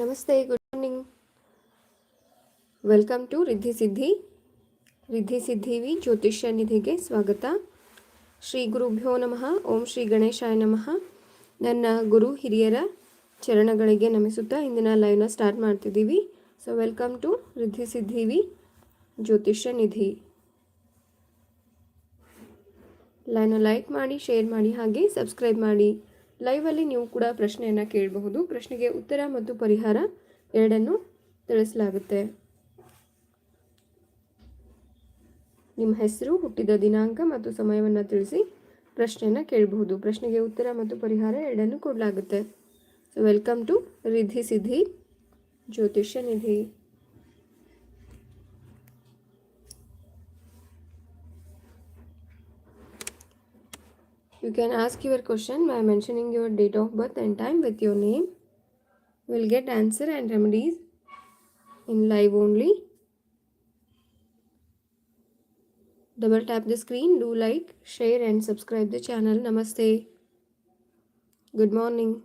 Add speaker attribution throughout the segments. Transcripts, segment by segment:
Speaker 1: ನಮಸ್ತೆ good morning welcome to Riddhi Siddhi Riddhi ಸಿದ್ಧಿವಿ ಜ್ಯೋತಿಷ್ಯ ನಿಧಿಗೆ ಸ್ವಾಗತ. ಶ್ರೀ ಗುರುಭ್ಯೋ ನಮಃ, ಓಂ ಶ್ರೀ ಗಣೇಶಾಯ ನಮಃ. ನನ್ನ ಗುರು ಹಿರಿಯರ ಚರಣಗಳಿಗೆ ನಮಿಸುತ್ತಾ ಇಂದಿನ ಲೈವ್ನ ಸ್ಟಾರ್ಟ್ ಮಾಡ್ತಿದ್ದೀವಿ. ಸೊ ವೆಲ್ಕಮ್ ಟು ರಿದ್ಧಿ ಸಿದ್ಧಿವಿ ಜ್ಯೋತಿಷ್ಯ ನಿಧಿ. ಲೈವ್ನ ಲೈಕ್ ಮಾಡಿ ಶೇರ್ ಮಾಡಿ, ಹಾಗೆ ಸಬ್ಸ್ಕ್ರೈಬ್ ಮಾಡಿ. ಲೈವಲ್ಲಿ ನೀವು ಕೂಡ ಪ್ರಶ್ನೆಯನ್ನು ಕೇಳಬಹುದು. ಪ್ರಶ್ನೆಗೆ ಉತ್ತರ ಮತ್ತು ಪರಿಹಾರ ಎರಡನ್ನು ತಿಳಿಸಲಾಗುತ್ತೆ. ನಿಮ್ಮ ಹೆಸರು, ಹುಟ್ಟಿದ ದಿನಾಂಕ ಮತ್ತು ಸಮಯವನ್ನು ತಿಳಿಸಿ ಪ್ರಶ್ನೆಯನ್ನು ಕೇಳಬಹುದು. ಪ್ರಶ್ನೆಗೆ ಉತ್ತರ ಮತ್ತು ಪರಿಹಾರ ಎರಡನ್ನು ಕೊಡಲಾಗುತ್ತೆ. So welcome to Riddhi Siddhi Jyotishya Nidhi You can ask your question by mentioning your date of birth and time with your name. You will get answer and remedies in live only. Double tap the screen, do like, share and subscribe the channel. Namaste. Good morning.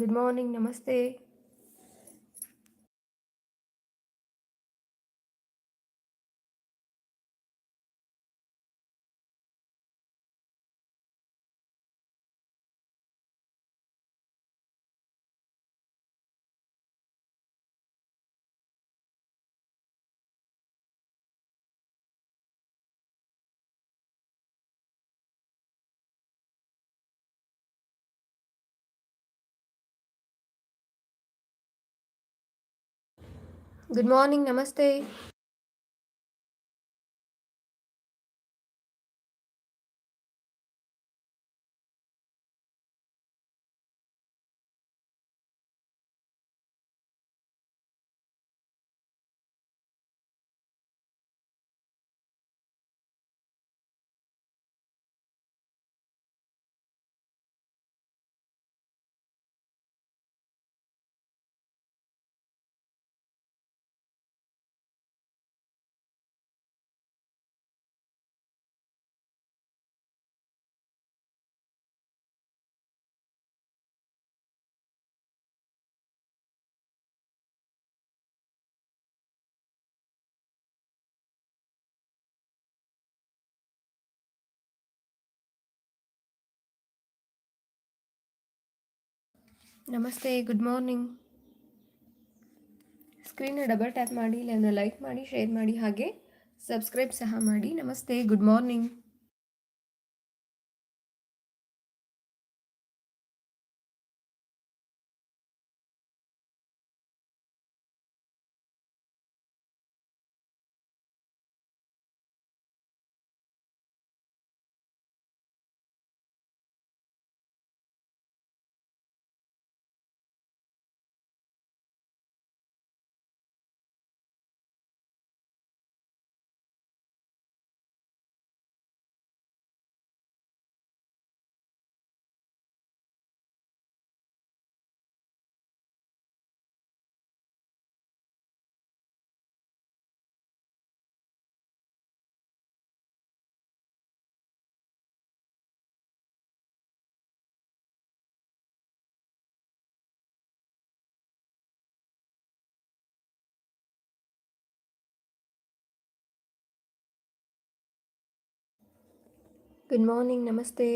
Speaker 1: good morning namaste. Good morning, Namaste. ನಮಸ್ತೆ good morning ಸ್ಕ್ರೀನ್ನ double tap ಮಾಡಿ ಇಲ್ಲನ್ನು like ಮಾಡಿ share ಮಾಡಿ, ಹಾಗೆ subscribe ಸಹ ಮಾಡಿ. ನಮಸ್ತೆ ಗುಡ್ ಮಾರ್ನಿಂಗ್ ಗುಡ್ ಮಾರ್ನಿಂಗ್ ನಮಸ್ತೆ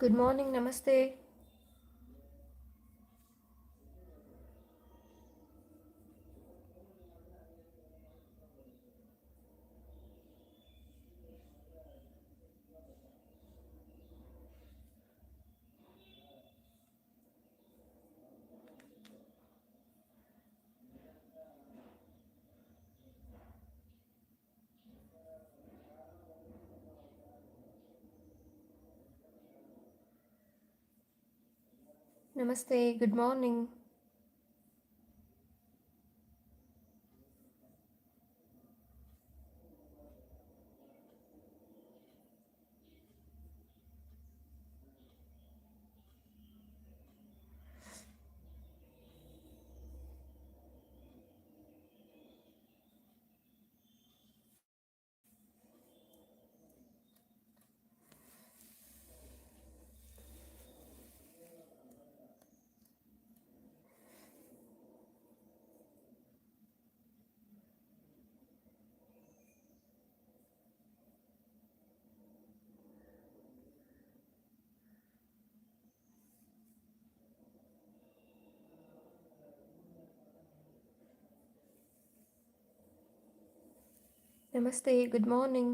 Speaker 1: ಗುಡ್ ಮಾರ್ನಿಂಗ್ ನಮಸ್ತೆ ನಮಸ್ತೆ ಗುಡ್ ಮಾರ್ನಿಂಗ್ ನಮಸ್ತೆ ಗುಡ್ ಮಾರ್ನಿಂಗ್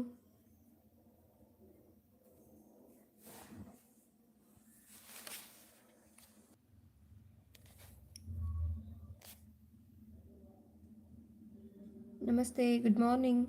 Speaker 1: ನಮಸ್ತೆ ಗುಡ್ ಮಾರ್ನಿಂಗ್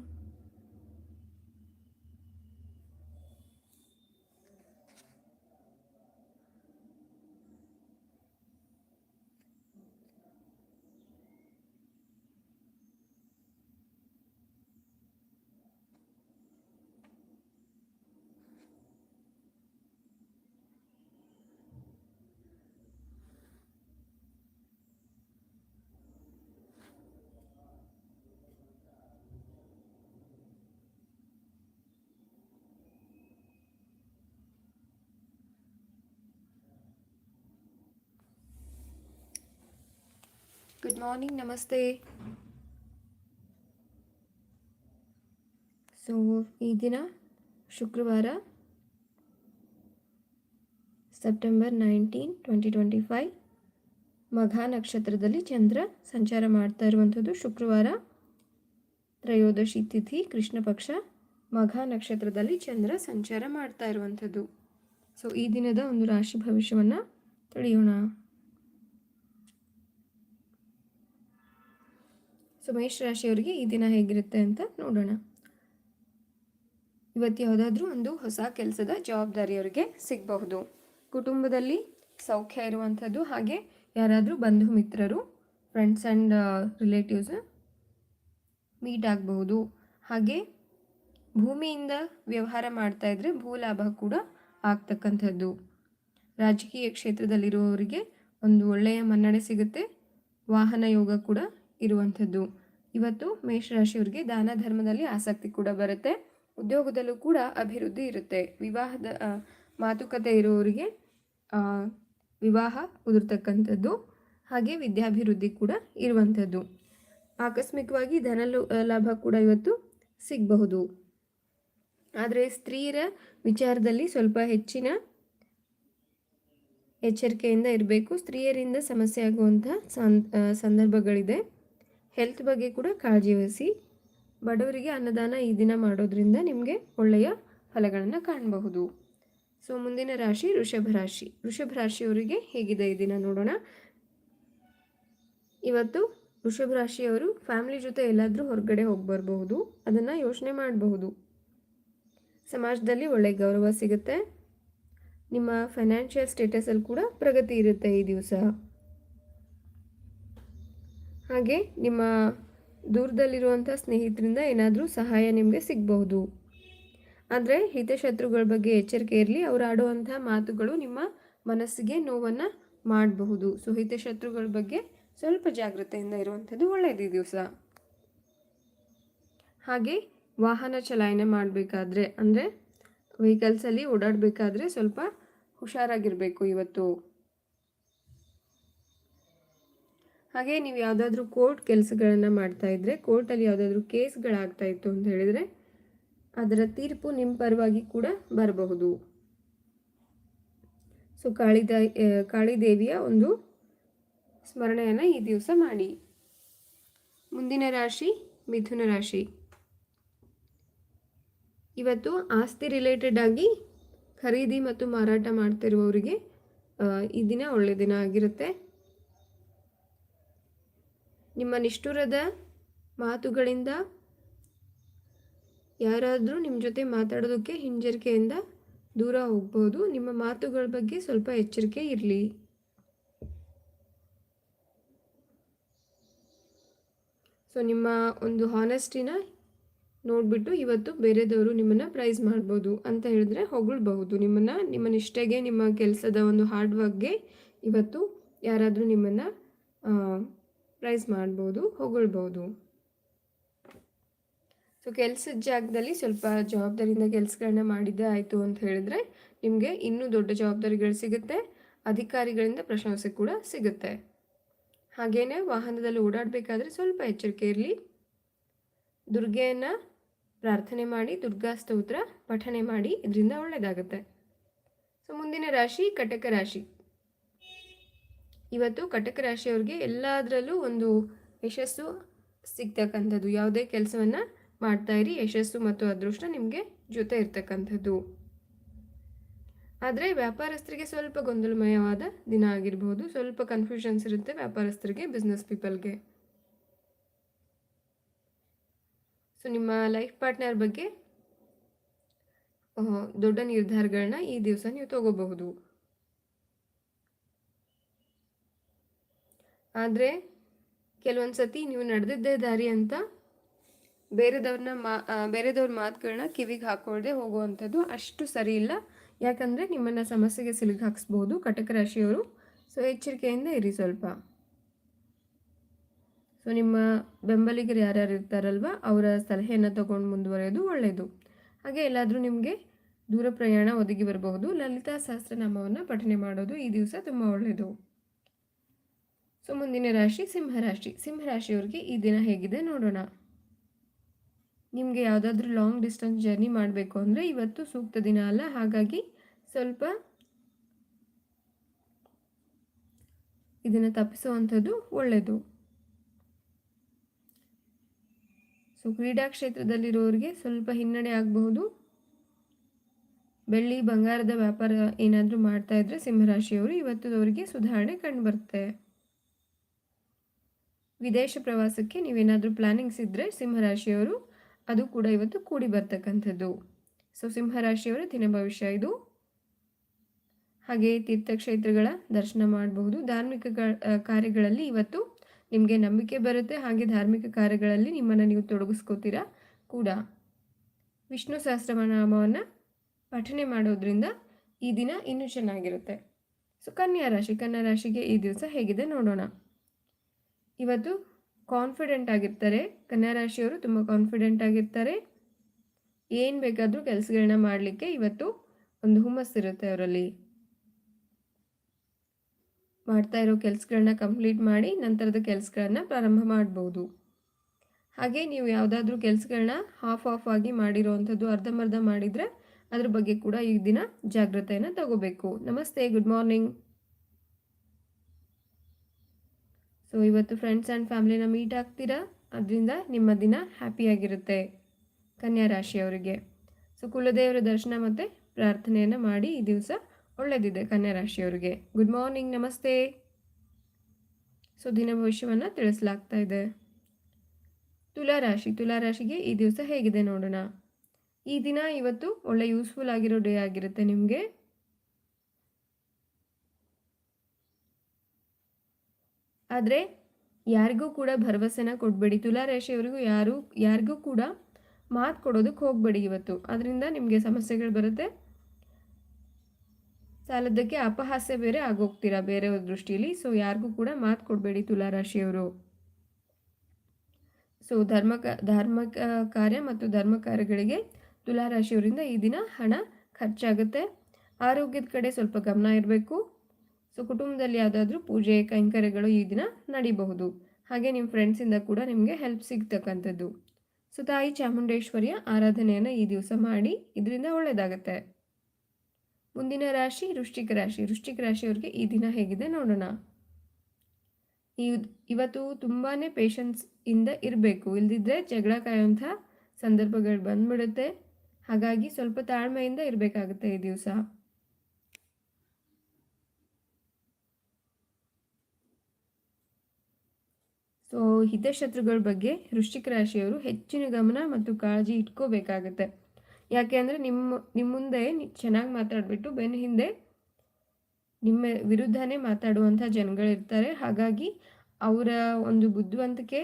Speaker 1: ಗುಡ್ ಮಾರ್ನಿಂಗ್ ನಮಸ್ತೆ ಸೊ ಈ ದಿನ ಶುಕ್ರವಾರ September nineteen twenty twenty five Magha ನಕ್ಷತ್ರದಲ್ಲಿ ಚಂದ್ರ ಸಂಚಾರ ಮಾಡ್ತಾ ಇರುವಂಥದ್ದು ಶುಕ್ರವಾರ. ತ್ರಯೋದಶಿ ತಿಥಿ, ಕೃಷ್ಣ ಪಕ್ಷ, ಮಘ ನಕ್ಷತ್ರದಲ್ಲಿ ಚಂದ್ರ ಸಂಚಾರ ಮಾಡ್ತಾ ಇರುವಂಥದ್ದು. ಸೊ ಈ ದಿನದ ಒಂದು ರಾಶಿ ಭವಿಷ್ಯವನ್ನು ತಿಳಿಯೋಣ. ಸೊ ಮೇಷ ರಾಶಿಯವರಿಗೆ ಈ ದಿನ ಹೇಗಿರುತ್ತೆ ಅಂತ ನೋಡೋಣ. ಇವತ್ತು ಯಾವುದಾದ್ರೂ ಒಂದು ಹೊಸ ಕೆಲಸದ ಜವಾಬ್ದಾರಿಯವರಿಗೆ ಸಿಗಬಹುದು. ಕುಟುಂಬದಲ್ಲಿ ಸೌಖ್ಯ ಇರುವಂಥದ್ದು ಹಾಗೆ ಯಾರಾದರೂ ಬಂಧು ಮಿತ್ರರು ಫ್ರೆಂಡ್ಸ್ ಆ್ಯಂಡ್ ರಿಲೇಟಿವ್ಸ್ ಮೀಟ್ ಆಗಬಹುದು. ಹಾಗೆ ಭೂಮಿಯಿಂದ ವ್ಯವಹಾರ ಮಾಡ್ತಾ ಇದ್ರೆ ಭೂ ಲಾಭ ಕೂಡ ಆಗ್ತಕ್ಕಂಥದ್ದು. ರಾಜಕೀಯ ಕ್ಷೇತ್ರದಲ್ಲಿರುವವರಿಗೆ ಒಂದು ಒಳ್ಳೆಯ ಮನ್ನಣೆ ಸಿಗುತ್ತೆ. ವಾಹನ ಯೋಗ ಕೂಡ ಇರುವಂಥದ್ದು. ಇವತ್ತು ಮೇಷರಾಶಿಯವರಿಗೆ ದಾನ ಧರ್ಮದಲ್ಲಿ ಆಸಕ್ತಿ ಕೂಡ ಬರುತ್ತೆ. ಉದ್ಯೋಗದಲ್ಲೂ ಕೂಡ ಅಭಿವೃದ್ಧಿ ಇರುತ್ತೆ. ವಿವಾಹದ ಮಾತುಕತೆ ಇರುವವರಿಗೆ ವಿವಾಹ ಉದುರ್ತಕ್ಕಂಥದ್ದು. ಹಾಗೆ ವಿದ್ಯಾಭಿವೃದ್ಧಿ ಕೂಡ ಇರುವಂಥದ್ದು. ಆಕಸ್ಮಿಕವಾಗಿ ಧನ ಲಾಭ ಕೂಡ ಇವತ್ತು ಸಿಗಬಹುದು. ಆದರೆ ಸ್ತ್ರೀಯರ ವಿಚಾರದಲ್ಲಿ ಸ್ವಲ್ಪ ಹೆಚ್ಚಿನ ಎಚ್ಚರಿಕೆಯಿಂದ ಇರಬೇಕು. ಸ್ತ್ರೀಯರಿಂದ ಸಮಸ್ಯೆ ಆಗುವಂಥ ಸಂದರ್ಭಗಳಿದೆ. ಹೆಲ್ತ್ ಬಗ್ಗೆ ಕೂಡ ಕಾಳಜಿ ವಹಿಸಿ ಬಡವರಿಗೆ ಅನ್ನದಾನ ಈ ದಿನ ಮಾಡೋದ್ರಿಂದ ನಿಮಗೆ ಒಳ್ಳೆಯ ಫಲಗಳನ್ನು ಕಾಣಬಹುದು. ಸೊ, ಮುಂದಿನ ರಾಶಿ ಋಷಭ ರಾಶಿ. ಋಷಭ ರಾಶಿಯವರಿಗೆ ಹೇಗಿದೆ ಈ ದಿನ ನೋಡೋಣ. ಇವತ್ತು ವೃಷಭ ರಾಶಿಯವರು ಫ್ಯಾಮಿಲಿ ಜೊತೆ ಎಲ್ಲಾದರೂ ಹೊರಗಡೆ ಹೋಗಿ ಬರಬಹುದು. ಅದನ್ನು ಯೋಚನೆ ಮಾಡಬಹುದು. ಸಮಾಜದಲ್ಲಿ ಒಳ್ಳೆ ಗೌರವ ಸಿಗುತ್ತೆ. ನಿಮ್ಮ ಫೈನಾನ್ಷಿಯಲ್ ಸ್ಟೇಟಸಲ್ಲಿ ಕೂಡ ಪ್ರಗತಿ ಇರುತ್ತೆ ಈ ದಿವಸ. ಹಾಗೆ ನಿಮ್ಮ ದೂರದಲ್ಲಿರುವಂಥ ಸ್ನೇಹಿತರಿಂದ ಏನಾದರೂ ಸಹಾಯ ನಿಮಗೆ ಸಿಗಬಹುದು. ಆದರೆ ಹಿತಶತ್ರುಗಳ ಬಗ್ಗೆ ಎಚ್ಚರಿಕೆ ಇರಲಿ, ಅವರು ಆಡುವಂಥ ಮಾತುಗಳು ನಿಮ್ಮ ಮನಸ್ಸಿಗೆ ನೋವನ್ನು ಮಾಡಬಹುದು. ಸೊ ಹಿತಶತ್ರುಗಳ ಬಗ್ಗೆ ಸ್ವಲ್ಪ ಜಾಗ್ರತೆಯಿಂದ ಇರುವಂಥದ್ದು ಒಳ್ಳೆಯದು ದಿವಸ. ಹಾಗೆ ವಾಹನ ಚಲಾಯನೆ ಮಾಡಬೇಕಾದ್ರೆ, ಅಂದರೆ ವೆಹಿಕಲ್ಸಲ್ಲಿ ಓಡಾಡಬೇಕಾದ್ರೆ ಸ್ವಲ್ಪ ಹುಷಾರಾಗಿರಬೇಕು ಇವತ್ತು. ಹಾಗೆ ನೀವು ಯಾವುದಾದ್ರೂ ಕೋರ್ಟ್ ಕೆಲಸಗಳನ್ನು ಮಾಡ್ತಾ ಇದ್ದರೆ ಕೋರ್ಟಲ್ಲಿ ಯಾವುದಾದ್ರೂ ಕೇಸ್ಗಳಾಗ್ತಾ ಇತ್ತು ಅಂತ ಹೇಳಿದರೆ, ಅದರ ತೀರ್ಪು ನಿಮ್ಮ ಪರವಾಗಿ ಕೂಡ ಬರಬಹುದು. ಸೊ ಕಾಳಿದ ಕಾಳಿದೇವಿಯ ಒಂದು ಸ್ಮರಣೆಯನ್ನು ಈ ದಿವಸ ಮಾಡಿ. ಮುಂದಿನ ರಾಶಿ ಮಿಥುನ ರಾಶಿ. ಇವತ್ತು ಆಸ್ತಿ ರಿಲೇಟೆಡ್ ಆಗಿ ಖರೀದಿ ಮತ್ತು ಮಾರಾಟ ಮಾಡ್ತಿರುವವರಿಗೆ ಈ ದಿನ ಒಳ್ಳೆಯ ದಿನ ಆಗಿರುತ್ತೆ. ನಿಮ್ಮ ನಿಷ್ಠುರದ ಮಾತುಗಳಿಂದ ಯಾರಾದರೂ ನಿಮ್ಮ ಜೊತೆ ಮಾತಾಡೋದಕ್ಕೆ ಹಿಂಜರಿಕೆಯಿಂದ ದೂರ ಹೋಗ್ಬೋದು. ನಿಮ್ಮ ಮಾತುಗಳ ಬಗ್ಗೆ ಸ್ವಲ್ಪ ಎಚ್ಚರಿಕೆ ಇರಲಿ. ಸೊ ನಿಮ್ಮ ಒಂದು ಹಾನೆಸ್ಟಿನ ನೋಡಿಬಿಟ್ಟು ಇವತ್ತು ಬೇರೆದವರು ನಿಮ್ಮನ್ನು ಪ್ರೈಸ್ ಮಾಡ್ಬೋದು ಅಂತ ಹೇಳಿದ್ರೆ ಹೊಗಳ್ಬಹುದು. ನಿಮ್ಮನ್ನು, ನಿಮ್ಮ ನಿಷ್ಠೆಗೆ, ನಿಮ್ಮ ಕೆಲಸದ ಒಂದು ಹಾರ್ಡ್ ವರ್ಕ್ಗೆ ಇವತ್ತು ಯಾರಾದರೂ ನಿಮ್ಮನ್ನು ಪ್ರೈಸ್ ಮಾಡ್ಬೋದು, ಹೊಗಳ್ಬೋದು. ಸೊ ಕೆಲಸದ ಜಾಗದಲ್ಲಿ ಸ್ವಲ್ಪ ಜವಾಬ್ದಾರಿಯಿಂದ ಕೆಲಸಗಳನ್ನ ಮಾಡಿದ್ದೇ ಆಯಿತು ಅಂತ ಹೇಳಿದ್ರೆ ನಿಮಗೆ ಇನ್ನೂ ದೊಡ್ಡ ಜವಾಬ್ದಾರಿಗಳು ಸಿಗುತ್ತೆ, ಅಧಿಕಾರಿಗಳಿಂದ ಪ್ರಶಂಸೆ ಕೂಡ ಸಿಗುತ್ತೆ. ಹಾಗೇನೆ ವಾಹನದಲ್ಲಿ ಓಡಾಡಬೇಕಾದ್ರೆ ಸ್ವಲ್ಪ ಎಚ್ಚರಿಕೆ ಇರಲಿ. ದುರ್ಗೆಯನ್ನು ಪ್ರಾರ್ಥನೆ ಮಾಡಿ, ದುರ್ಗಾ ಸ್ತೋತ್ರ, ಪಠನೆ ಮಾಡಿ, ಇದರಿಂದ ಒಳ್ಳೆಯದಾಗುತ್ತೆ ಸೊ ಮುಂದಿನ ರಾಶಿ ಕಟಕ ರಾಶಿ. ಇವತ್ತು ಕಟಕ ರಾಶಿಯವ್ರಿಗೆ ಎಲ್ಲದರಲ್ಲೂ ಒಂದು ಯಶಸ್ಸು ಸಿಗ್ತಕ್ಕಂಥದ್ದು. ಯಾವುದೇ ಕೆಲಸವನ್ನು ಮಾಡ್ತಾ ಇರಿ, ಯಶಸ್ಸು ಮತ್ತು ಅದೃಷ್ಟ ನಿಮಗೆ ಜೊತೆ ಇರ್ತಕ್ಕಂಥದ್ದು. ಆದರೆ ವ್ಯಾಪಾರಸ್ಥರಿಗೆ ಸ್ವಲ್ಪ ಗೊಂದಲಮಯವಾದ ದಿನ ಆಗಿರ್ಬೋದು. ಸ್ವಲ್ಪ ಕನ್ಫ್ಯೂಷನ್ಸ್ ಇರುತ್ತೆ ವ್ಯಾಪಾರಸ್ಥರಿಗೆ ಬಿಸ್ನೆಸ್ ಪೀಪಲ್ಗೆ ಸೊ ನಿಮ್ಮ ಲೈಫ್ ಪಾರ್ಟ್ನರ್ ಬಗ್ಗೆ ದೊಡ್ಡ ನಿರ್ಧಾರಗಳನ್ನ ಈ ದಿವಸ ನೀವು ತಗೋಬಹುದು. ಆದರೆ ಕೆಲವೊಂದು ಸತಿ ನೀವು ನಡೆದಿದ್ದೇ ದಾರಿ ಅಂತ ಬೇರೆದವ್ರನ್ನ ಮಾ ಬೇರೆದವ್ರ ಮಾತುಗಳನ್ನ ಕಿವಿಗೆ ಹಾಕೊಳ್ಳದೆ ಹೋಗುವಂಥದ್ದು ಅಷ್ಟು ಸರಿ ಇಲ್ಲ. ಯಾಕಂದರೆ ನಿಮ್ಮನ್ನು ಸಮಸ್ಯೆಗೆ ಸಿಲುಗಿ ಹಾಕಿಸ್ಬೋದು ಕಟಕ ರಾಶಿಯವರು. ಸೊ ಎಚ್ಚರಿಕೆಯಿಂದ ಇರಿ ಸ್ವಲ್ಪ. ಸೊ ನಿಮ್ಮ ಬೆಂಬಲಿಗರು ಯಾರ್ಯಾರು ಇರ್ತಾರಲ್ವ, ಅವರ ಸಲಹೆಯನ್ನು ತಗೊಂಡು ಮುಂದುವರೆಯೋದು ಒಳ್ಳೆಯದು ಹಾಗೆ ಎಲ್ಲಾದರೂ ನಿಮಗೆ ದೂರ ಪ್ರಯಾಣ ಒದಗಿ ಬರಬಹುದು. ಲಲಿತಾ ಸಹಸ್ರನಾಮವನ್ನು ಪಠನೆ ಮಾಡೋದು ಈ ದಿವಸ ತುಂಬ ಒಳ್ಳೆಯದು ಸೊ ಮುಂದಿನ ರಾಶಿ ಸಿಂಹರಾಶಿ ಸಿಂಹರಾಶಿಯವ್ರಿಗೆ ಈ ದಿನ ಹೇಗಿದೆ ನೋಡೋಣ. ನಿಮಗೆ ಯಾವುದಾದ್ರೂ ಲಾಂಗ್ ಡಿಸ್ಟೆನ್ಸ್ ಜರ್ನಿ ಮಾಡಬೇಕು ಅಂದರೆ ಇವತ್ತು ಸೂಕ್ತ ದಿನ ಅಲ್ಲ. ಹಾಗಾಗಿ ಸ್ವಲ್ಪ ಇದನ್ನು ತಪ್ಪಿಸುವಂಥದ್ದು ಒಳ್ಳೆಯದು ಸೊ ಕ್ರೀಡಾ ಕ್ಷೇತ್ರದಲ್ಲಿರೋರಿಗೆ ಸ್ವಲ್ಪ ಹಿನ್ನಡೆ ಆಗಬಹುದು. ಬೆಳ್ಳಿ ಬಂಗಾರದ ವ್ಯಾಪಾರ ಏನಾದರೂ ಮಾಡ್ತಾ ಇದ್ದರೆ ಸಿಂಹರಾಶಿಯವರು ಇವತ್ತು ಅವರಿಗೆ ಸುಧಾರಣೆ ಕಂಡುಬರುತ್ತೆ ವಿದೇಶ ಪ್ರವಾಸಕ್ಕೆ ನೀವೇನಾದರೂ ಪ್ಲಾನಿಂಗ್ಸ್ ಇದ್ದರೆ ಸಿಂಹರಾಶಿಯವರು, ಅದು ಕೂಡ ಇವತ್ತು ಕೂಡಿ ಬರ್ತಕ್ಕಂಥದ್ದು. ಸೊ ಸಿಂಹರಾಶಿಯವರ ದಿನ ಭವಿಷ್ಯ ಇದು. ಹಾಗೆ ತೀರ್ಥಕ್ಷೇತ್ರಗಳ ದರ್ಶನ ಮಾಡಬಹುದು. ಧಾರ್ಮಿಕ ಕಾರ್ಯಗಳಲ್ಲಿ ಇವತ್ತು ನಿಮಗೆ ನಂಬಿಕೆ ಬರುತ್ತೆ. ಹಾಗೆ ಧಾರ್ಮಿಕ ಕಾರ್ಯಗಳಲ್ಲಿ ನಿಮ್ಮನ್ನು ನೀವು ತೊಡಗಿಸ್ಕೋತೀರಾ ಕೂಡ. ವಿಷ್ಣು ಸಹಸ್ರನಾಮವನ್ನು ಪಠನೆ ಮಾಡೋದ್ರಿಂದ ಈ ದಿನ ಇನ್ನೂ ಚೆನ್ನಾಗಿರುತ್ತೆ. ಸೊ ಕನ್ಯಾ ರಾಶಿ, ಕನ್ಯಾ ರಾಶಿಗೆ ಈ ದಿವಸ ಹೇಗಿದೆ ನೋಡೋಣ. ಇವತ್ತು ಕಾನ್ಫಿಡೆಂಟ್ ಆಗಿರ್ತಾರೆ. ಕನ್ಯಾ ರಾಶಿಯವರು ತುಂಬ ಕಾನ್ಫಿಡೆಂಟ್ ಆಗಿರ್ತಾರೆ. ಏನು ಬೇಕಾದರೂ ಕೆಲಸಗಳನ್ನ ಮಾಡಲಿಕ್ಕೆ ಇವತ್ತು ಒಂದು ಹುಮ್ಮಸ್ಸಿರುತ್ತೆ ಅವರಲ್ಲಿ. ಮಾಡ್ತಾ ಇರೋ ಕೆಲಸಗಳನ್ನ ಕಂಪ್ಲೀಟ್ ಮಾಡಿ ನಂತರದ ಕೆಲಸಗಳನ್ನ ಪ್ರಾರಂಭ ಮಾಡ್ಬೋದು. ಹಾಗೆ ನೀವು ಯಾವುದಾದ್ರೂ ಕೆಲಸಗಳನ್ನ ಹಾಫ್ ಆಫ್ ಆಗಿ ಮಾಡಿರೋವಂಥದ್ದು ಅರ್ಧಂಬರ್ಧ ಮಾಡಿದರೆ ಅದ್ರ ಬಗ್ಗೆ ಕೂಡ ಈ ದಿನ ಜಾಗ್ರತೆಯನ್ನು ತಗೋಬೇಕು. ನಮಸ್ತೆ ಗುಡ್ ಮಾರ್ನಿಂಗ್ ಸೊ ಇವತ್ತು ಫ್ರೆಂಡ್ಸ್ ಆ್ಯಂಡ್ ಫ್ಯಾಮ್ಲಿನ ಮೀಟ್ ಆಗ್ತೀರಾ? ಅದರಿಂದ ನಿಮ್ಮ ದಿನ ಹ್ಯಾಪಿಯಾಗಿರುತ್ತೆ ಕನ್ಯಾ ರಾಶಿಯವರಿಗೆ. ಸೊ ಕುಲದೇವರ ದರ್ಶನ ಮತ್ತು ಪ್ರಾರ್ಥನೆಯನ್ನು ಮಾಡಿ ಈ ದಿವಸ ಒಳ್ಳೆಯದಿದೆ ಕನ್ಯಾ ರಾಶಿಯವರಿಗೆ. ಗುಡ್ ಮಾರ್ನಿಂಗ್ ನಮಸ್ತೆ. ಸೊ ದಿನ ಭವಿಷ್ಯವನ್ನು ತಿಳಿಸಲಾಗ್ತಾ ಇದೆ. ತುಲಾ ರಾಶಿ, ತುಲಾ ರಾಶಿಗೆ ಈ ದಿವಸ ಹೇಗಿದೆ ನೋಡೋಣ. ಈ ದಿನ ಇವತ್ತು ಒಳ್ಳೆ ಯೂಸ್ಫುಲ್ ಆಗಿರೋ ಡೇ ಆಗಿರುತ್ತೆ ನಿಮಗೆ. ಆದರೆ ಯಾರಿಗೂ ಕೂಡ ಭರವಸೆನ ಕೊಡಬೇಡಿ. ತುಲಾ ರಾಶಿಯವರಿಗೂ ಯಾರು, ಯಾರಿಗೂ ಕೂಡ ಮಾತು ಕೊಡೋದಕ್ಕೆ ಹೋಗಬೇಡಿ ಇವತ್ತು. ಅದರಿಂದ ನಿಮಗೆ ಸಮಸ್ಯೆಗಳು ಬರುತ್ತೆ. ಸಾಲದಕ್ಕೆ ಅಪಹಾಸ್ಯ ಬೇರೆ ಆಗೋಗ್ತೀರಾ ಬೇರೆಯವ್ರ ದೃಷ್ಟಿಯಲ್ಲಿ. ಸೊ ಯಾರಿಗೂ ಕೂಡ ಮಾತು ಕೊಡಬೇಡಿ ತುಲಾ ರಾಶಿಯವರು ಸೊ ಧರ್ಮ ಧಾರ್ಮಿಕ ಕಾರ್ಯ ಮತ್ತು ಧರ್ಮ ಕಾರ್ಯಗಳಿಗೆ ತುಲಾ ರಾಶಿಯವರಿಂದ ಈ ದಿನ ಹಣ ಖರ್ಚಾಗುತ್ತೆ. ಆರೋಗ್ಯದ ಕಡೆ ಸ್ವಲ್ಪ ಗಮನ ಇರಬೇಕು. ಸೊ ಕುಟುಂಬದಲ್ಲಿ ಯಾವುದಾದ್ರೂ ಪೂಜೆ, ಕೈಂಕರ್ಯಗಳು ಈ ದಿನ ನಡೀಬಹುದು. ಹಾಗೆ ನಿಮ್ಮ ಫ್ರೆಂಡ್ಸಿಂದ ಕೂಡ ನಿಮಗೆ ಹೆಲ್ಪ್ ಸಿಗ್ತಕ್ಕಂಥದ್ದು. ಸೊ ತಾಯಿ ಚಾಮುಂಡೇಶ್ವರಿಯ ಆರಾಧನೆಯನ್ನು ಈ ದಿವಸ ಮಾಡಿ ಇದರಿಂದ ಒಳ್ಳೆಯದಾಗತ್ತೆ ಮುಂದಿನ ರಾಶಿ ವೃಶ್ಚಿಕ ರಾಶಿ. ವೃಶ್ಚಿಕ ರಾಶಿಯವರಿಗೆ ಈ ದಿನ ಹೇಗಿದೆ ನೋಡೋಣ. ಈ ಇವತ್ತು ತುಂಬಾ ಪೇಷನ್ಸ್ ಇಂದ ಇರಬೇಕು. ಇಲ್ದಿದ್ರೆ ಜಗಳ ಕಾಯುವಂಥ ಸಂದರ್ಭಗಳು ಬಂದ್ಬಿಡುತ್ತೆ. ಹಾಗಾಗಿ ಸ್ವಲ್ಪ ತಾಳ್ಮೆಯಿಂದ ಇರಬೇಕಾಗುತ್ತೆ ಈ ದಿವಸ. ಸೊ ಹಿತಶತ್ರುಗಳ ಬಗ್ಗೆ ವೃಶ್ಚಿಕ ರಾಶಿಯವರು ಹೆಚ್ಚಿನ ಗಮನ ಮತ್ತು ಕಾಳಜಿ ಇಟ್ಕೋಬೇಕಾಗತ್ತೆ. ಯಾಕೆ ಅಂದರೆ ನಿಮ್ಮ ನಿಮ್ಮ ಮುಂದೆ ಚೆನ್ನಾಗಿ ಮಾತಾಡಿಬಿಟ್ಟು ಬೆನ್ನ ಹಿಂದೆ ನಿಮ್ಮ ವಿರುದ್ಧನೇ ಮಾತಾಡುವಂಥ ಜನಗಳಿರ್ತಾರೆ. ಹಾಗಾಗಿ ಅವರ ಒಂದು ಬುದ್ಧಿವಂತಿಕೆ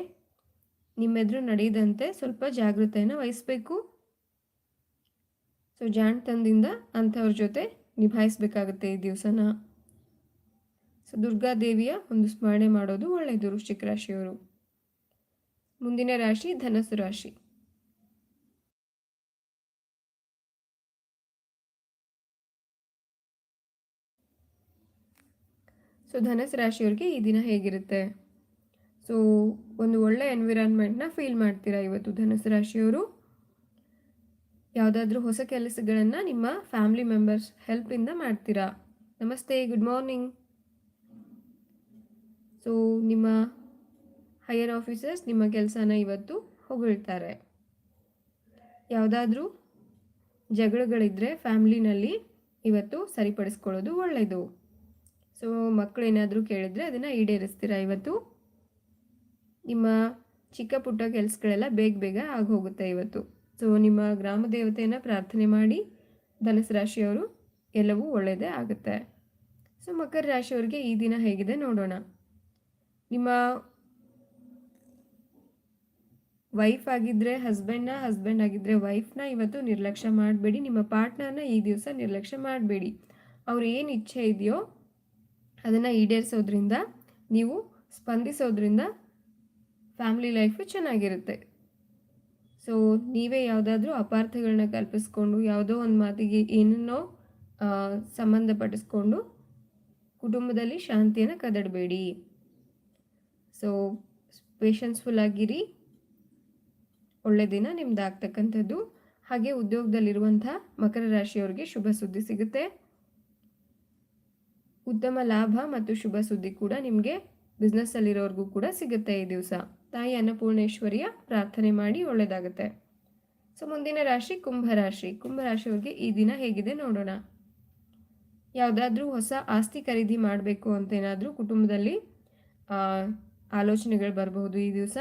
Speaker 1: ನಿಮ್ಮೆದುರು ನಡೆಯದಂತೆ ಸ್ವಲ್ಪ ಜಾಗೃತೆಯನ್ನು ವಹಿಸಬೇಕು. ಸೊ ಜಾಣ್ತನದಿಂದ ಅಂಥವ್ರ ಜೊತೆ ನಿಭಾಯಿಸಬೇಕಾಗುತ್ತೆ ಈ ದಿವಸನ. ಸೊ ದುರ್ಗಾದೇವಿಯ ಒಂದು ಸ್ಮರಣೆ ಮಾಡೋದು ಒಳ್ಳೆಯದು, ವೃಶ್ಚಿಕ ರಾಶಿಯವರು. ಮುಂದಿನ ರಾಶಿ ಧನಸ್ಸು ರಾಶಿ. ಸೊ ಧನಸ್ ರಾಶಿಯವ್ರಿಗೆ ಈ ದಿನ ಹೇಗಿರುತ್ತೆ? ಸೊ ಒಂದು ಒಳ್ಳೆ ಎನ್ವಿರಾನ್ಮೆಂಟ್ನ ಫೀಲ್ ಮಾಡ್ತೀರಾ ಇವತ್ತು ಧನಸ್ ರಾಶಿಯವರು? ಯಾವುದಾದ್ರೂ ಹೊಸ ಕೆಲಸಗಳನ್ನು ನಿಮ್ಮ ಫ್ಯಾಮಿಲಿ ಮೆಂಬರ್ಸ್ ಹೆಲ್ಪಿಂದ ಮಾಡ್ತೀರಾ? ನಮಸ್ತೆ ಗುಡ್ ಮಾರ್ನಿಂಗ್ ಸೊ ನಿಮ್ಮ ಹೈಯರ್ ಆಫೀಸರ್ಸ್ ನಿಮ್ಮ ಕೆಲಸನ ಇವತ್ತು ಹೊಗಳ್ತಾರೆ. ಯಾವುದಾದ್ರೂ ಜಗಳಗಳಿದ್ದರೆ ಫ್ಯಾಮ್ಲಿನಲ್ಲಿ ಇವತ್ತು ಸರಿಪಡಿಸ್ಕೊಳ್ಳೋದು ಒಳ್ಳೆಯದು ಸೊ ಮಕ್ಕಳು ಏನಾದರೂ ಕೇಳಿದರೆ ಅದನ್ನು ಈಡೇರಿಸ್ತೀರಾ ಇವತ್ತು? ನಿಮ್ಮ ಚಿಕ್ಕ ಪುಟ್ಟ ಕೆಲಸಗಳೆಲ್ಲ ಬೇಗ ಬೇಗ ಆಗೋಗುತ್ತೆ ಇವತ್ತು. ಸೊ ನಿಮ್ಮ ಗ್ರಾಮ ದೇವತೆಯನ್ನು ಪ್ರಾರ್ಥನೆ ಮಾಡಿ ಧನಸು ರಾಶಿಯವರು ಎಲ್ಲವೂ ಒಳ್ಳೆಯದೇ ಆಗುತ್ತೆ. ಸೊ ಮಕರ ರಾಶಿಯವ್ರಿಗೆ ಈ ದಿನ ಹೇಗಿದೆ ನೋಡೋಣ. ನಿಮ್ಮ ವೈಫ್ ಆಗಿದ್ದರೆ ಹಸ್ಬೆಂಡ್ನ ಹಸ್ಬೆಂಡ್ ಆಗಿದ್ದರೆ ವೈಫ್ನ ಇವತ್ತು ನಿರ್ಲಕ್ಷ್ಯ ಮಾಡಬೇಡಿ. ನಿಮ್ಮ ಪಾರ್ಟ್ನರ್ನ ಈ ದಿವಸ ನಿರ್ಲಕ್ಷ್ಯ ಮಾಡಬೇಡಿ. ಅವ್ರು ಏನು ಇಚ್ಛೆ ಇದೆಯೋ ಅದನ್ನು ಈಡೇರಿಸೋದ್ರಿಂದ, ನೀವು ಸ್ಪಂದಿಸೋದ್ರಿಂದ ಫ್ಯಾಮಿಲಿ ಲೈಫು ಚೆನ್ನಾಗಿರುತ್ತೆ. ಸೊ ನೀವೇ ಯಾವುದಾದ್ರೂ ಅಪಾರ್ಥಗಳನ್ನ ಕಲ್ಪಿಸ್ಕೊಂಡು, ಯಾವುದೋ ಒಂದು ಮಾತಿಗೆ ಏನನ್ನೋ ಸಂಬಂಧಪಡಿಸ್ಕೊಂಡು ಕುಟುಂಬದಲ್ಲಿ ಶಾಂತಿಯನ್ನು ಕದಡಬೇಡಿ. ಸೊ ಪೇಷನ್ಸ್ಫುಲ್ ಆಗಿರಿ ಒಳ್ಳೆ ದಿನ ನಿಮ್ದು ಆಗ್ತಕ್ಕಂಥದ್ದು. ಹಾಗೆ ಉದ್ಯೋಗದಲ್ಲಿರುವಂಥ ಮಕರ ರಾಶಿಯವರಿಗೆ ಶುಭ ಸುದ್ದಿ ಸಿಗುತ್ತೆ. ಉತ್ತಮ ಲಾಭ ಮತ್ತು ಶುಭ ಸುದ್ದಿ ಕೂಡ ನಿಮಗೆ ಬಿಸ್ನೆಸ್ಸಲ್ಲಿರೋರ್ಗೂ ಕೂಡ ಸಿಗುತ್ತೆ ಈ ದಿವಸ. ತಾಯಿ ಅನ್ನಪೂರ್ಣೇಶ್ವರಿಯ ಪ್ರಾರ್ಥನೆ ಮಾಡಿ ಒಳ್ಳೆಯದಾಗುತ್ತೆ ಸೊ ಮುಂದಿನ ರಾಶಿ ಕುಂಭರಾಶಿ ಕುಂಭರಾಶಿಯವ್ರಿಗೆ ಈ ದಿನ ಹೇಗಿದೆ ನೋಡೋಣ. ಯಾವುದಾದ್ರೂ ಹೊಸ ಆಸ್ತಿ ಖರೀದಿ ಮಾಡಬೇಕು ಅಂತೇನಾದರೂ ಕುಟುಂಬದಲ್ಲಿ ಆಲೋಚನೆಗಳು ಬರಬಹುದು ಈ ದಿವಸ.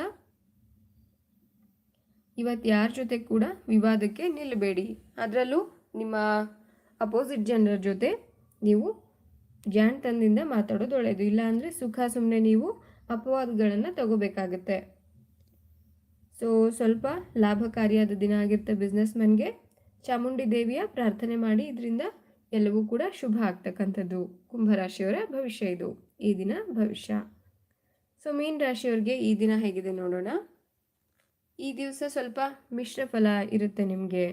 Speaker 1: ಇವತ್ತು ಯಾರ ಜೊತೆ ಕೂಡ ವಿವಾದಕ್ಕೆ ನಿಲ್ಲಬೇಡಿ. ಅದರಲ್ಲೂ ನಿಮ್ಮ ಅಪೋಸಿಟ್ ಜನರ ಜೊತೆ ನೀವು ಜಾಣ್ತನದಿಂದ ಮಾತಾಡೋದು ಒಳ್ಳೆಯದು ಇಲ್ಲಾಂದರೆ ಸುಖ ಸುಮ್ಮನೆ ನೀವು ಅಪವಾದಗಳನ್ನು ತಗೋಬೇಕಾಗುತ್ತೆ. ಸೊ ಸ್ವಲ್ಪ ಲಾಭಕಾರಿಯಾದ ದಿನ ಆಗಿರುತ್ತೆ ಬಿಸ್ನೆಸ್ ಮ್ಯಾನ್ಗೆ ಚಾಮುಂಡಿ ದೇವಿಯ ಪ್ರಾರ್ಥನೆ ಮಾಡಿ, ಇದರಿಂದ ಎಲ್ಲವೂ ಕೂಡ ಶುಭ ಆಗ್ತಕ್ಕಂಥದ್ದು. ಕುಂಭರಾಶಿಯವರ ಭವಿಷ್ಯ ಇದು. ಈ ದಿನ ಭವಿಷ್ಯ. ಸೊ ಮೀನ್ ರಾಶಿಯವ್ರಿಗೆ ಈ ದಿನ ಹೇಗಿದೆ ನೋಡೋಣ. ಈ ದಿವಸ ಸ್ವಲ್ಪ ಮಿಶ್ರ ಫಲ ಇರುತ್ತೆ ನಿಮಗೆ.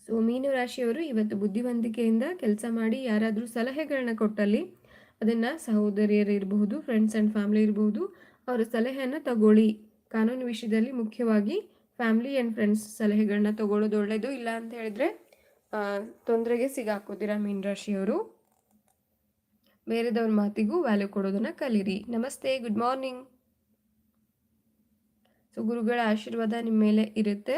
Speaker 1: ಸೊ ಮೀನು ರಾಶಿಯವರು ಇವತ್ತು ಬುದ್ಧಿವಂತಿಕೆಯಿಂದ ಕೆಲಸ ಮಾಡಿ ಯಾರಾದರೂ ಸಲಹೆಗಳನ್ನ ಕೊಟ್ಟಲ್ಲಿ ಅದನ್ನು ಸಹೋದರಿಯರು ಇರಬಹುದು ಫ್ರೆಂಡ್ಸ್ ಆ್ಯಂಡ್ ಫ್ಯಾಮಿಲಿ ಇರಬಹುದು, ಅವರ ಸಲಹೆಯನ್ನು ತಗೊಳ್ಳಿ. ಕಾನೂನು ವಿಷಯದಲ್ಲಿ ಮುಖ್ಯವಾಗಿ ಫ್ಯಾಮಿಲಿ ಆ್ಯಂಡ್ ಫ್ರೆಂಡ್ಸ್ ಸಲಹೆಗಳನ್ನ ತಗೊಳ್ಳೋದು ಒಳ್ಳೆಯದು ಇಲ್ಲ ಅಂತ ಹೇಳಿದ್ರೆ ತೊಂದರೆಗೆ ಸಿಗಾಕೋದಿರ ಮೀನ್ ರಾಶಿಯವರು? ಬೇರೆದವ್ರ ಮಾತಿಗೂ ವ್ಯಾಲ್ಯೂ ಕೊಡೋದನ್ನು ಕಲೀರಿ. ನಮಸ್ತೆ ಗುಡ್ ಮಾರ್ನಿಂಗ್ ಸೊ, ಗುರುಗಳ ಆಶೀರ್ವಾದ ನಿಮ್ಮ ಮೇಲೆ ಇರುತ್ತೆ.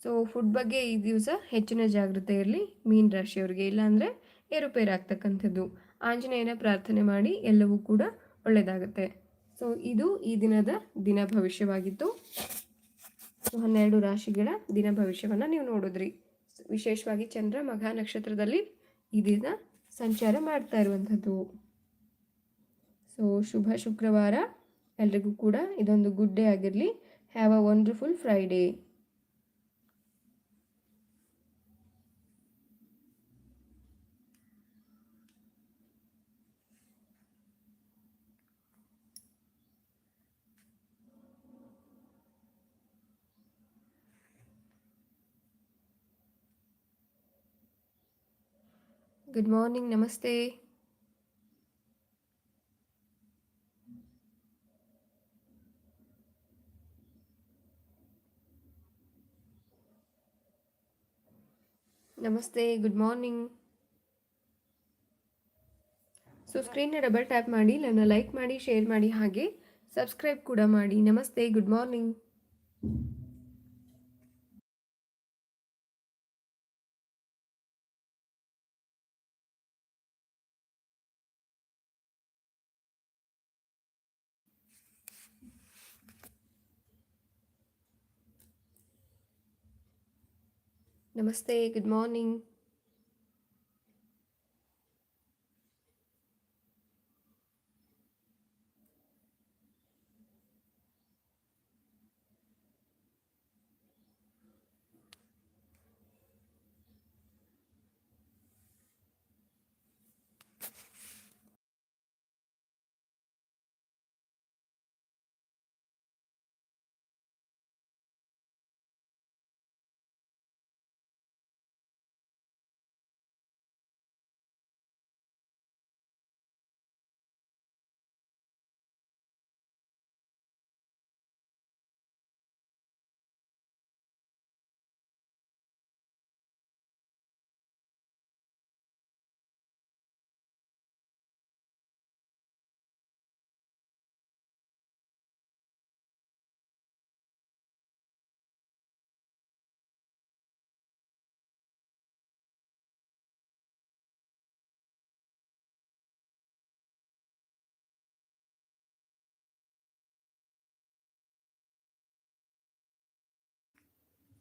Speaker 1: ಸೊ ಫುಡ್ ಬಗ್ಗೆ ಈ ದಿವಸ ಹೆಚ್ಚಿನ ಜಾಗೃತೆ ಇರಲಿ ಮೀನ್ ರಾಶಿಯವರಿಗೆ, ಇಲ್ಲಾಂದರೆ ಏರುಪೇರು ಆಗ್ತಕ್ಕಂಥದ್ದು ಆಂಜನೇಯನ ಪ್ರಾರ್ಥನೆ ಮಾಡಿ ಎಲ್ಲವೂ ಕೂಡ ಒಳ್ಳೆಯದಾಗುತ್ತೆ ಸೊ, ಇದು ಈ ದಿನದ ದಿನ ಭವಿಷ್ಯವಾಗಿತ್ತು. ಹನ್ನೆರಡು ರಾಶಿಗಳ ದಿನ ಭವಿಷ್ಯವನ್ನು ನೀವು ನೋಡಿದ್ರಿ. ವಿಶೇಷವಾಗಿ ಚಂದ್ರ ಮಘ ನಕ್ಷತ್ರದಲ್ಲಿ ಈ ದಿನ ಸಂಚಾರ ಮಾಡ್ತಾ ಇರುವಂಥದ್ದು. ಸೊ ಶುಭ ಶುಕ್ರವಾರ. ಎಲ್ರಿಗೂ ಕೂಡ ಇದೊಂದು ಗುಡ್ ಡೇ ಆಗಿರಲಿ. Have a wonderful Friday good morning ನಮಸ್ತೆ ನಮಸ್ತೆ ಗುಡ್ ಮಾರ್ನಿಂಗ್ ಸೊ ಸ್ಕ್ರೀನ್ನ ಡಬಲ್ ಟ್ಯಾಪ್ ಮಾಡಿ, ನನ್ನ ಲೈಕ್ ಮಾಡಿ ಶೇರ್ ಮಾಡಿ ಹಾಗೆ ಸಬ್ಸ್ಕ್ರೈಬ್ ಕೂಡ ಮಾಡಿ. ನಮಸ್ತೆ ಗುಡ್ ಮಾರ್ನಿಂಗ್ ನಮಸ್ತೆ ಗುಡ್ ಮಾರ್ನಿಂಗ್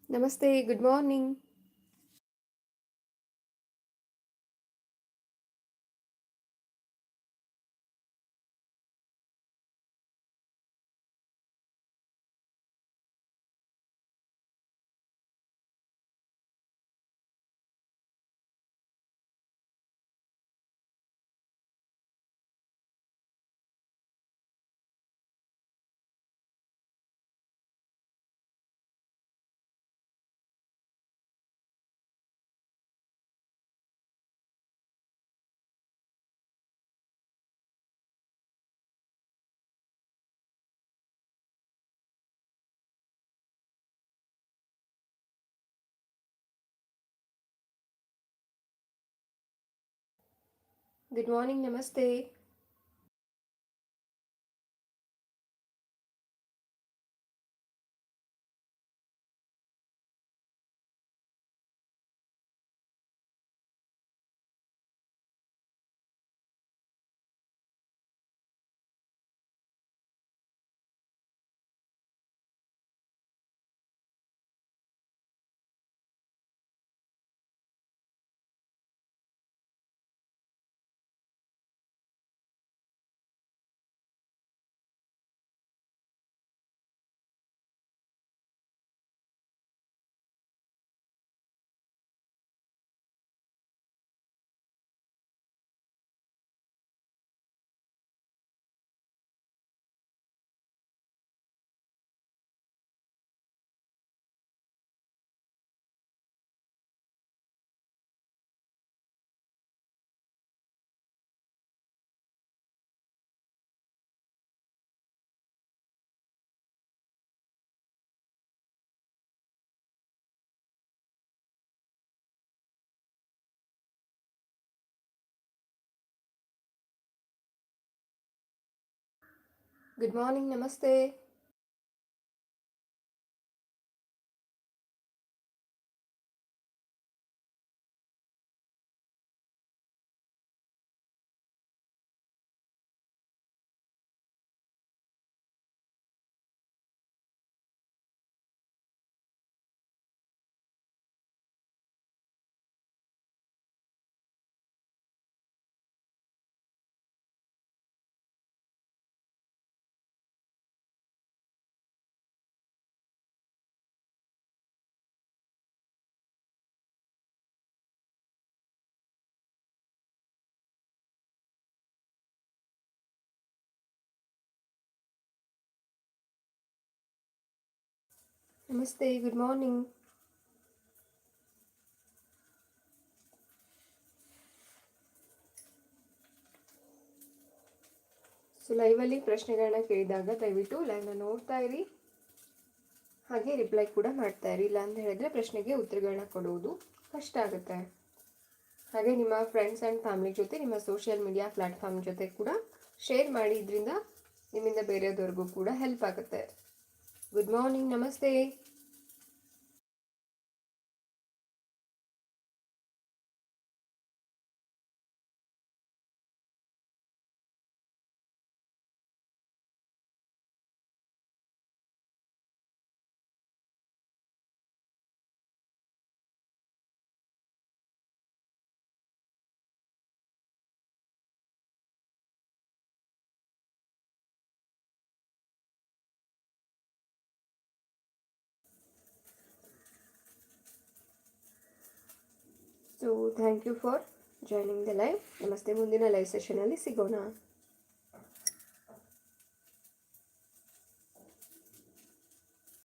Speaker 1: ನಮಸ್ತೆ ಗುಡ್ ಮಾರ್ನಿಂಗ್ ಗುಡ್ ಮಾರ್ನಿಂಗ್ ನಮಸ್ತೆ ಗುಡ್ ಮಾರ್ನಿಂಗ್ ನಮಸ್ತೆ ನಮಸ್ತೆ ಗುಡ್ ಮಾರ್ನಿಂಗ್ ಸೊ ಲೈವಲ್ಲಿ ಪ್ರಶ್ನೆಗಳನ್ನ ಕೇಳಿದಾಗ ದಯವಿಟ್ಟು ಲೈವ್ನ ನೋಡ್ತಾ ಇರಿ. ಹಾಗೆ ರಿಪ್ಲೈ ಕೂಡ ಮಾಡ್ತಾ ಇರಿ. ಇಲ್ಲ ಅಂತ ಹೇಳಿದ್ರೆ ಪ್ರಶ್ನೆಗೆ ಉತ್ತರಗಳನ್ನ ಕೊಡುವುದು ಕಷ್ಟ ಆಗುತ್ತೆ. ಹಾಗೆ ನಿಮ್ಮ ಫ್ರೆಂಡ್ಸ್ ಆ್ಯಂಡ್ ಫ್ಯಾಮಿಲಿ ಜೊತೆ, ನಿಮ್ಮ ಸೋಷಿಯಲ್ ಮೀಡಿಯಾ ಪ್ಲ್ಯಾಟ್ಫಾರ್ಮ್ ಜೊತೆ ಕೂಡ ಶೇರ್ ಮಾಡಿ ಇದರಿಂದ ನಿಮ್ಮಿಂದ ಬೇರೆಯವ್ರಿಗೂ ಕೂಡ ಹೆಲ್ಪ್ ಆಗುತ್ತೆ. ಗುಡ್ ಮಾರ್ನಿಂಗ್ ನಮಸ್ತೆ so thank you for joining the live ನಮಸ್ತೆ ಮುಂದಿನ ಲೈವ್ ಸೆಷನಲ್ಲಿ ಸಿಗೋಣ.